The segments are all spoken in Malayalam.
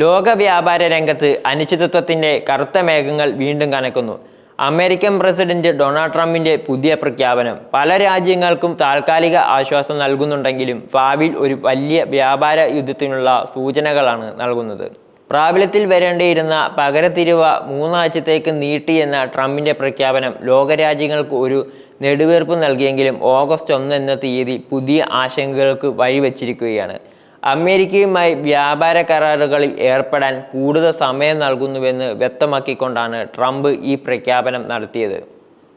ലോക വ്യാപാര രംഗത്ത് അനിശ്ചിതത്വത്തിന്റെ കറുത്ത മേഘങ്ങൾ വീണ്ടും കനക്കുന്നു. അമേരിക്കൻ പ്രസിഡന്റ് ഡൊണാൾഡ് ട്രംപിന്റെ പുതിയ പ്രഖ്യാപനം. പല രാജ്യങ്ങൾക്കും താൽക്കാലിക ആശ്വാസം നൽകുന്നുണ്ടെങ്കിലും ഭാവിയിൽ ഒരു വലിയ വ്യാപാര യുദ്ധത്തിനുള്ള സൂചനകളാണ് നൽകുന്നത്. പ്രാബല്യത്തിൽ വരേണ്ടിയിരുന്ന പകരത്തിരിവ മൂന്നാഴ്ചത്തേക്ക് നീട്ടിയെന്ന ട്രംപിന്റെ പ്രഖ്യാപനം ലോകരാജ്യങ്ങൾക്ക് ഒരു നെടുവീർപ്പ് നൽകിയെങ്കിലും ഓഗസ്റ്റ് ഒന്ന് എന്ന തീയതി പുതിയ ആശങ്കകൾക്ക് വഴിവെച്ചിരിക്കുകയാണ്. അമേരിക്കയുമായി വ്യാപാര കരാറുകളിൽ ഏർപ്പെടാൻ കൂടുതൽ സമയം നൽകുന്നുവെന്ന് വ്യക്തമാക്കിക്കൊണ്ടാണ് ട്രംപ് ഈ പ്രഖ്യാപനം നടത്തിയത്.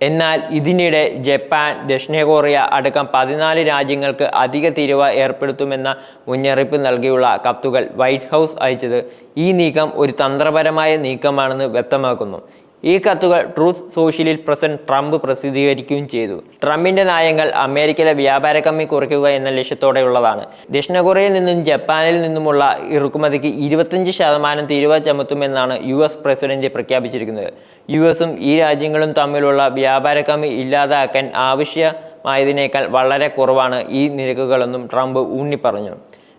എന്നാൽ ഇതിനിടെ ജപ്പാൻ ദക്ഷിണ കൊറിയ അടക്കം പതിനാല് രാജ്യങ്ങൾക്ക് അധിക തീരുവ ഏർപ്പെടുത്തുമെന്ന മുന്നറിയിപ്പ് നൽകിയുള്ള കത്തുകൾ വൈറ്റ് ഹൗസ് അയച്ചത് ഈ നീക്കം ഒരു തന്ത്രപരമായ നീക്കമാണെന്ന് വ്യക്തമാക്കുന്നു. ഈ കത്തുകൾ ട്രൂത്ത് സോഷ്യലിൽ പ്രസിഡന്റ് ട്രംപ് പ്രസിദ്ധീകരിക്കുകയും ചെയ്തു. ട്രംപിന്റെ നയങ്ങൾ അമേരിക്കയിലെ വ്യാപാര കമ്മി കുറയ്ക്കുക എന്ന ലക്ഷ്യത്തോടെയുള്ളതാണ്. ദക്ഷിണ കൊറിയയിൽ നിന്നും ജപ്പാനിൽ നിന്നുമുള്ള ഇറക്കുമതിക്ക് ഇരുപത്തഞ്ച് ശതമാനം തീരുവ ചുമത്തുമെന്നാണ് യു എസ് പ്രസിഡന്റ് പ്രഖ്യാപിച്ചിരിക്കുന്നത്. യു എസും ഈ രാജ്യങ്ങളും തമ്മിലുള്ള വ്യാപാര കമ്മി ഇല്ലാതാക്കാൻ ആവശ്യമായതിനേക്കാൾ വളരെ കുറവാണ് ഈ നിരക്കുകളെന്നും ട്രംപ് ഊന്നിപ്പറഞ്ഞു.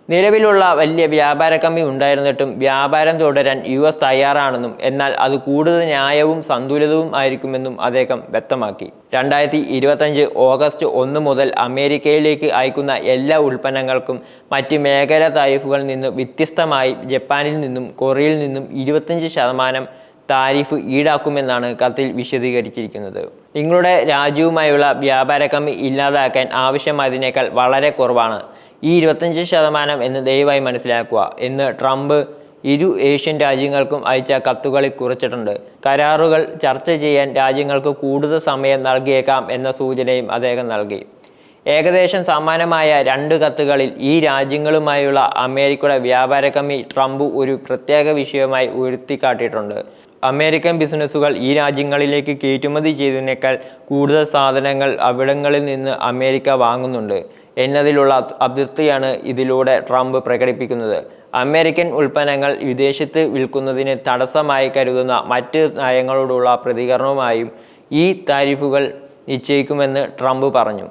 നിലവിലുള്ള വലിയ വ്യാപാര കമ്മി ഉണ്ടായിരുന്നിട്ടും വ്യാപാരം തുടരാൻ യു എസ് തയ്യാറാണെന്നും എന്നാൽ അത് കൂടുതൽ ന്യായവും സന്തുലിതവും ആയിരിക്കുമെന്നും അദ്ദേഹം വ്യക്തമാക്കി. രണ്ടായിരത്തി ഇരുപത്തഞ്ച് ഓഗസ്റ്റ് ഒന്ന് മുതൽ അമേരിക്കയിലേക്ക് അയക്കുന്ന എല്ലാ ഉൽപ്പന്നങ്ങൾക്കും മറ്റ് മേഖല താരിഫുകളിൽ നിന്ന് വ്യത്യസ്തമായി ജപ്പാനിൽ നിന്നും കൊറിയയിൽ നിന്നും ഇരുപത്തഞ്ച് ശതമാനം താരിഫ് ഈടാക്കുമെന്നാണ് കത്തിൽ വിശദീകരിച്ചിരിക്കുന്നത്. നിങ്ങളുടെ രാജ്യവുമായുള്ള വ്യാപാര കമ്മി ഇല്ലാതാക്കാൻ ആവശ്യമായതിനേക്കാൾ വളരെ കുറവാണ്. ഈ ഇരുപത്തഞ്ച് ശതമാനം എന്ന് ദയവായി മനസ്സിലാക്കുക എന്ന് ട്രംപ് ഇരു ഏഷ്യൻ രാജ്യങ്ങൾക്കും അയച്ച കത്തുകളിൽ കുറിച്ചിട്ടുണ്ട്. കരാറുകൾ ചർച്ച ചെയ്യാൻ രാജ്യങ്ങൾക്ക് കൂടുതൽ സമയം നൽകിയേക്കാം എന്ന സൂചനയും അദ്ദേഹം നൽകി. ഏകദേശം സമാനമായ രണ്ട് കത്തുകളിൽ ഈ രാജ്യങ്ങളുമായുള്ള അമേരിക്കയുടെ വ്യാപാര കമ്മി ട്രംപ് ഒരു പ്രത്യേക വിഷയമായി ഉയർത്തിക്കാട്ടിയിട്ടുണ്ട്. അമേരിക്കൻ ബിസിനസ്സുകൾ ഈ രാജ്യങ്ങളിലേക്ക് കയറ്റുമതി ചെയ്തതിനേക്കാൾ കൂടുതൽ സാധനങ്ങൾ അവിടങ്ങളിൽ നിന്ന് അമേരിക്ക വാങ്ങുന്നുണ്ട് എന്നതിലുള്ള അതൃപ്തിയാണ് ഇതിലൂടെ ട്രംപ് പ്രകടിപ്പിക്കുന്നത്. അമേരിക്കൻ ഉൽപ്പന്നങ്ങൾ വിദേശത്ത് വിൽക്കുന്നതിന് തടസ്സമായി കരുതുന്ന മറ്റ് നയങ്ങളോടുള്ള പ്രതികരണവുമായും ഈ താരിഫുകൾ നിശ്ചയിക്കുമെന്ന് ട്രംപ് പറഞ്ഞു.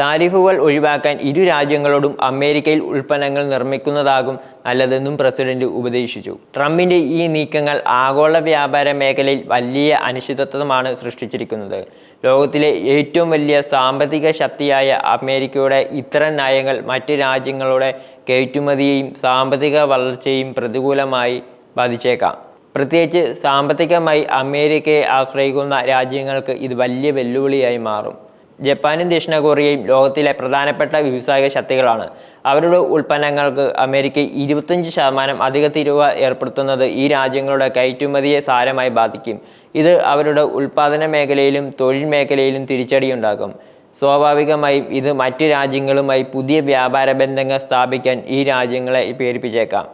താരിഫുകൾ ഒഴിവാക്കാൻ ഇരു രാജ്യങ്ങളോടും അമേരിക്കയിൽ ഉൽപ്പന്നങ്ങൾ നിർമ്മിക്കുന്നതാകും നല്ലതെന്നും പ്രസിഡന്റ് ഉപദേശിച്ചു. ട്രംപിന്റെ ഈ നീക്കങ്ങൾ ആഗോള വ്യാപാര മേഖലയിൽ വലിയ അനിശ്ചിതത്വമാണ് സൃഷ്ടിച്ചിരിക്കുന്നത്. ലോകത്തിലെ ഏറ്റവും വലിയ സാമ്പത്തിക ശക്തിയായ അമേരിക്കയുടെ ഇത്തരം നയങ്ങൾ മറ്റ് രാജ്യങ്ങളുടെ കയറ്റുമതിയെയും സാമ്പത്തിക വളർച്ചയും പ്രതികൂലമായി ബാധിച്ചേക്കാം. പ്രത്യേകിച്ച് സാമ്പത്തികമായി അമേരിക്കയെ ആശ്രയിക്കുന്ന രാജ്യങ്ങൾക്ക് ഇത് വലിയ വെല്ലുവിളിയായി മാറും. ജപ്പാനും ദക്ഷിണ കൊറിയയും ലോകത്തിലെ പ്രധാനപ്പെട്ട വ്യവസായിക ശക്തികളാണ്. അവരുടെ ഉൽപ്പന്നങ്ങൾക്ക് അമേരിക്ക ഇരുപത്തഞ്ച് ശതമാനം അധിക തീരുവ ഏർപ്പെടുത്തുന്നത് ഈ രാജ്യങ്ങളുടെ കയറ്റുമതിയെ സാരമായി ബാധിക്കും. ഇത് അവരുടെ ഉൽപ്പാദന മേഖലയിലും തൊഴിൽ മേഖലയിലും തിരിച്ചടിയുണ്ടാക്കും. സ്വാഭാവികമായും ഇത് മറ്റ് രാജ്യങ്ങളുമായി പുതിയ വ്യാപാര ബന്ധങ്ങൾ സ്ഥാപിക്കാൻ ഈ രാജ്യങ്ങളെ പേരിപ്പിച്ചേക്കാം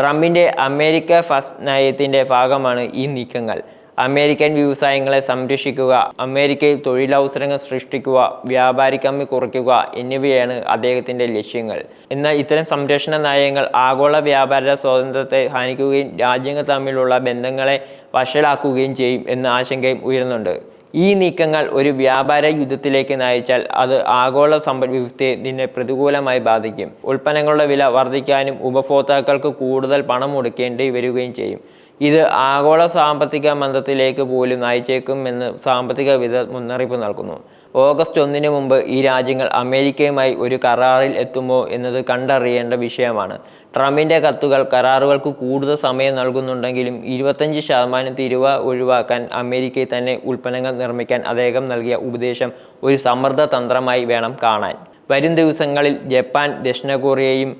ട്രംപിന്റെ അമേരിക്ക ഫസ്റ്റ് നയത്തിന്റെ ഭാഗമാണ് ഈ നീക്കങ്ങൾ. അമേരിക്കൻ വ്യവസായങ്ങളെ സംരക്ഷിക്കുക അമേരിക്കയിൽ തൊഴിലവസരങ്ങൾ സൃഷ്ടിക്കുക വ്യാപാരി കമ്മി കുറയ്ക്കുക എന്നിവയാണ് അദ്ദേഹത്തിന്റെ ലക്ഷ്യങ്ങൾ. എന്നാൽ ഇത്തരം സംരക്ഷണ നയങ്ങൾ ആഗോള വ്യാപാര സ്വാതന്ത്ര്യത്തെ ഹാനിക്കുകയും രാജ്യങ്ങൾ തമ്മിലുള്ള ബന്ധങ്ങളെ വഷളാക്കുകയും ചെയ്യും എന്ന ആശങ്കയും ഉയരുന്നുണ്ട്. ഈ നീക്കങ്ങൾ ഒരു വ്യാപാര യുദ്ധത്തിലേക്ക് നയിച്ചാൽ അത് ആഗോള സമ്പദ് വ്യവസ്ഥയെ നിന്നെ പ്രതികൂലമായി ബാധിക്കും. ഉൽപ്പന്നങ്ങളുടെ വില വർദ്ധിക്കാനും ഉപഭോക്താക്കൾക്ക് കൂടുതൽ പണം മുടക്കേണ്ടി വരികയും ചെയ്യും. ഇത് ആഗോള സാമ്പത്തിക മന്ദത്തിലേക്ക് പോലും നയിച്ചേക്കുമെന്ന് സാമ്പത്തിക വിദ മുന്നറിയിപ്പ് നൽകുന്നു. ഓഗസ്റ്റ് ഒന്നിന് മുമ്പ് ഈ രാജ്യങ്ങൾ അമേരിക്കയുമായി ഒരു കരാറിൽ എത്തുമോ എന്നത് കണ്ടറിയേണ്ട വിഷയമാണ്. ട്രംപിന്റെ കത്തുകൾ കരാറുകൾക്ക് കൂടുതൽ സമയം നൽകുന്നുണ്ടെങ്കിലും ഇരുപത്തഞ്ച് ശതമാനം തിരുവ ഒഴിവാക്കാൻ അമേരിക്കയിൽ തന്നെ ഉൽപ്പന്നങ്ങൾ നിർമ്മിക്കാൻ അദ്ദേഹം നൽകിയ ഉപദേശം ഒരു സമ്മർദ്ദ തന്ത്രമായി വേണം കാണാൻ. വരും ദിവസങ്ങളിൽ ജപ്പാൻ ദക്ഷിണ കൊറിയയും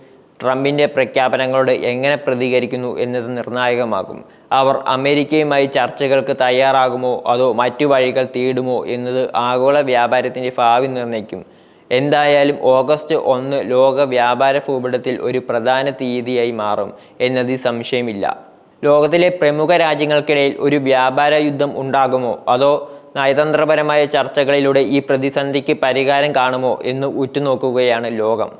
ട്രംപിന്റെ പ്രഖ്യാപനങ്ങളോട് എങ്ങനെ പ്രതികരിക്കുന്നു എന്നത് നിർണായകമാകും. അവർ അമേരിക്കയുമായി ചർച്ചകൾക്ക് തയ്യാറാകുമോ അതോ മറ്റു വഴികൾ തേടുമോ എന്നത് ആഗോള വ്യാപാരത്തിന്റെ ഭാവി നിർണയിക്കും. എന്തായാലും ഓഗസ്റ്റ് ഒന്ന് ലോക വ്യാപാര ഭൂപടത്തിൽ ഒരു പ്രധാന തീയതിയായി മാറും എന്നതിൽ സംശയമില്ല. ലോകത്തിലെ പ്രമുഖ രാജ്യങ്ങൾക്കിടയിൽ ഒരു വ്യാപാര യുദ്ധം ഉണ്ടാകുമോ അതോ നയതന്ത്രപരമായ ചർച്ചകളിലൂടെ ഈ പ്രതിസന്ധിക്ക് പരിഹാരം കാണുമോ എന്ന് ഉറ്റുനോക്കുകയാണ് ലോകം.